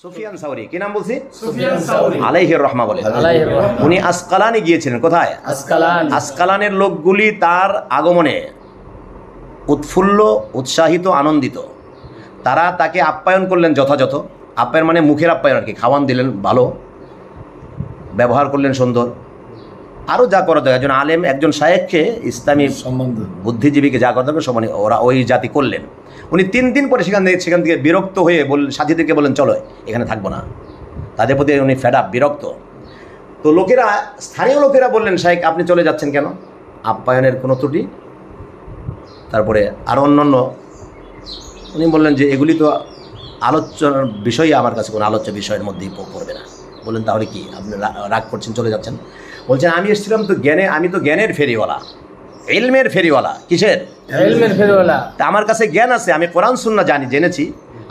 সুফিয়ান সাউরি কি নাম বলছি? আলাইহির রহমা বলে। উনি আসকালানে গিয়েছিলেন কোথায়? আসকালানের লোকগুলি তার আগমনে উৎফুল্ল উৎসাহিত আনন্দিত। তারা তাকে আপ্যায়ন করলেন যথাযথ। আপ্যায়ন মানে মুখের আপ্যায়ন আর কি। খাওয়ান দিলেন ভালো। ব্যবহার করলেন সুন্দর। আরও যা করা দরকার একজন আলেম একজন শায়েককে ইসলামী সম্বন্ধ। বুদ্ধিজীবীকে যা করতে হবে সমানে ওরা ওই জাতি করলেন। উনি তিন দিন পরে সেখান থেকে সেখান থেকে বিরক্ত হয়ে বল সাথীদেরকে বললেন চলো এখানে থাকব না। তাদের প্রতি উনি ফেড বিরক্ত। তো লোকেরা স্থানীয় লোকেরা বললেন শাহেক আপনি চলে যাচ্ছেন কেন? আপ্যায়নের কোনো ত্রুটি? তারপরে আরও অন্যান্য উনি বললেন যে এগুলি তো আলোচনার বিষয় আমার কাছে কোনো আলোচ্য বিষয়ের মধ্যেই পড়বে না। বললেন তাহলে কি আপনি রাগ করছেন চলে যাচ্ছেন? বলছেন আমি এসেছিলাম তো জ্ঞানে আমি তো জ্ঞানের ফেরিওয়ালা। এলমের ফেরিওয়ালা। কিসের? ইলমের ফেরওয়ালা। তা আমার কাছে জ্ঞান আছে আমি কোরআন সুন্না জানি জেনেছি।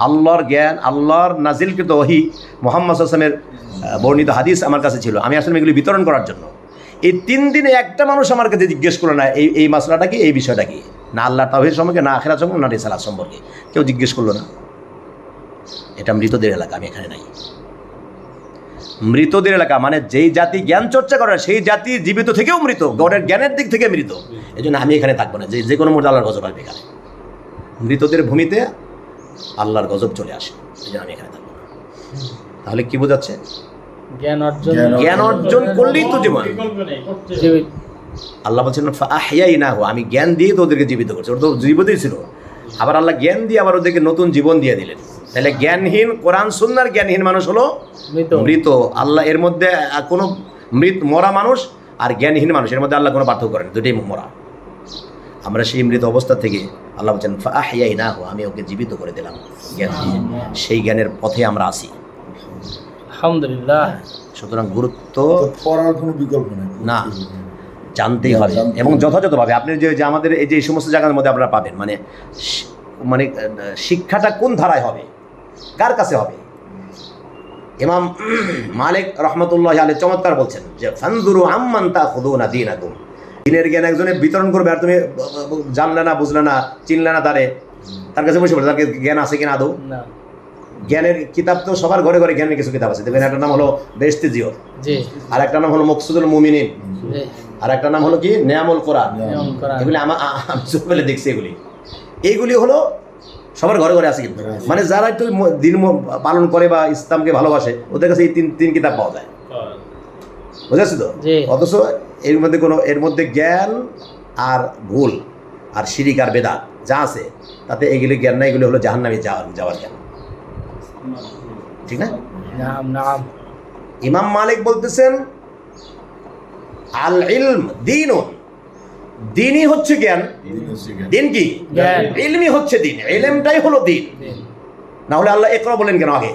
আল্লাহর জ্ঞান আল্লাহর নাজিলকৃত ওহি মোহাম্মদ আসলামের বর্ণিত হাদিস আমার কাছে ছিল। আমি আসলে এগুলি বিতরণ করার জন্য। এই তিন দিনে একটা মানুষ আমার কাছে জিজ্ঞেস করল না এই এই মশলাটা কি এই বিষয়টা কি? না আল্লাহ তাহির সম্পর্কে না আখেরা সম্পর্কে না রিসালাত সম্পর্কে। কেউ জিজ্ঞেস করল না। এটা মৃতদের এলাকা আমি এখানে নাই। মৃতদের এলাকা মানে যেই জাতি জ্ঞান চর্চা করে সেই জাতি জীবিত থেকেও মৃত গডের জ্ঞানের দিক থেকে মৃত। এই জন্য আমি এখানে থাকব না যে যে কোনো মুহূর্তে আল্লাহর গজব আসবে এখানে। মৃতদের ভূমিতে আল্লাহর গজব চলে আসে এই জন্য আমি এখানে থাকব না। তাহলে কি বোঝাচ্ছে? জ্ঞান অর্জন জ্ঞান অর্জন করলেই তো জীবন। আল্লাহ বলছেন আহিয়াই না হো আমি জ্ঞান দিয়ে তো ওদেরকে জীবিত করছি ওরা তো জীবিতই ছিল। আবার আল্লাহ জ্ঞান দিয়ে আবার ওদেরকে নতুন জীবন দিয়ে দিলেন। তাহলে জ্ঞানহীন কোরআন সুন্নার জ্ঞানহীন মানুষ হলো মৃত। মৃত। আল্লাহ এর মধ্যে কোনো মৃত মরা মানুষ আর জ্ঞানহীন মানুষ এর মধ্যে আল্লাহ কোনো পার্থক্য করেন দুটোই মরা। আমরা সেই মৃত অবস্থা থেকে আল্লাহ বলছেন আহিয়াই না হো আমি ওকে জীবিত করে দিলাম জ্ঞান দিয়ে সেই জ্ঞানের পথে আমরা আসি আলহামদুলিল্লাহ। সুতরাং গুরুত্ব পড়ার কোনো বিকল্প নেই। না। জানতেই হবে। এবং যথাযথভাবে আপনি যে যে আমাদের এই যে এই সমস্ত জায়গার মধ্যে আপনারা পাবেন মানে মানে শিক্ষাটা কোন ধারায় হবে? কার কাছে হবে? ইমাম মালিক রহমতুল্লাহ আলী চমৎকার বলছেন যে ফানদুরু আম্মান তা খুদু না দিন আগুম দিনের জ্ঞান একজনে বিতরণ করবে আর তুমি জানলে না বুঝলে না চিনলে না তারে তার কাছে বসে পড়ে তার জ্ঞান আছে কিনা আদৌ? জ্ঞানের কিতাব তো সবার ঘরে ঘরে জ্ঞানের কিছু কিতাব আছে। দেখবেন একটা নাম হলো বেস্তি জিওর জি। আর একটা নাম হলো মকসুদুল মুমিনিন। আর একটা নাম হলো কি? নেয়ামুল কোরআন। এগুলি আমার আমি দেখছি এগুলি। এইগুলি হলো সবার ঘরে ঘরে আছে কিন্তু। মানে যারা একটু দিন পালন করে বা ইসলামকে ভালোবাসে ওদের কাছে এই তিন তিন কিতাব পাওয়া যায়। বুঝেছি তো? অথচ এর মধ্যে কোনো এর মধ্যে জ্ঞান আর ভুল আর শিরিক আর বেদাত যা আছে তাতে এগুলি জ্ঞান না এগুলি হলো জাহান্নামে যাওয়ার যাওয়ার জ্ঞান। ঠিক না? নাম নাম। ইমাম মালিক বলতেছেন আল ইলম দিন দিনই হচ্ছে জ্ঞান দিন কি? ইলমি হচ্ছে দিন এলেমটাই হলো দিন। না হলে আল্লাহ একরা বলেন কেন আগে?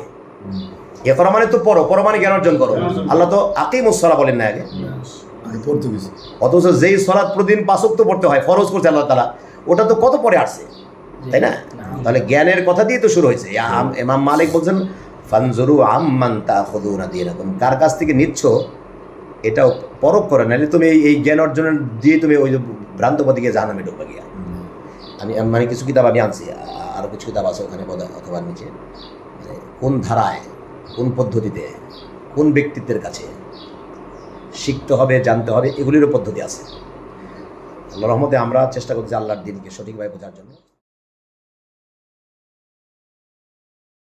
একরা মানে তো পড়ো পড়ো মানে জ্ঞান অর্জন করো। আল্লাহ তো আকিমুসলা বলেন না আগে? অথচ যেই সলাৎ প্রতিদিন পাঁচক তো পড়তে হয় ফরজ করছে আল্লাহ তালা ওটা তো কত পরে আসছে? তাই না? তাহলে জ্ঞানের কথা দিয়ে তো শুরু হয়েছে। আম- ইমাম মালিক বলছেন ফানজরু আম্মান তা খদুনা দিয়ে রাখুন কার কাছ থেকে নিচ্ছ? এটাও পরক করে, নাহলে তুমি এই জ্ঞান অর্জনের দিয়ে তুমি ওই ভ্রান্ত পথে গিয়ে জাহান্নামে ঢুকবে গিয়া। আমি মানে কিছু কিতাব আমি আনছি আরও কিছু কিতাব আছে ওখানে বোধ অথবা নিচে। মানে কোন ধারায়, কোন পদ্ধতিতে, কোন ব্যক্তিত্বের কাছে শিখতে হবে, জানতে হবে, এগুলিরও পদ্ধতি আছে। আল্লাহ রহমতে আমরা চেষ্টা করছি আল্লাহর দিনকে সঠিকভাবে বোঝার জন্য।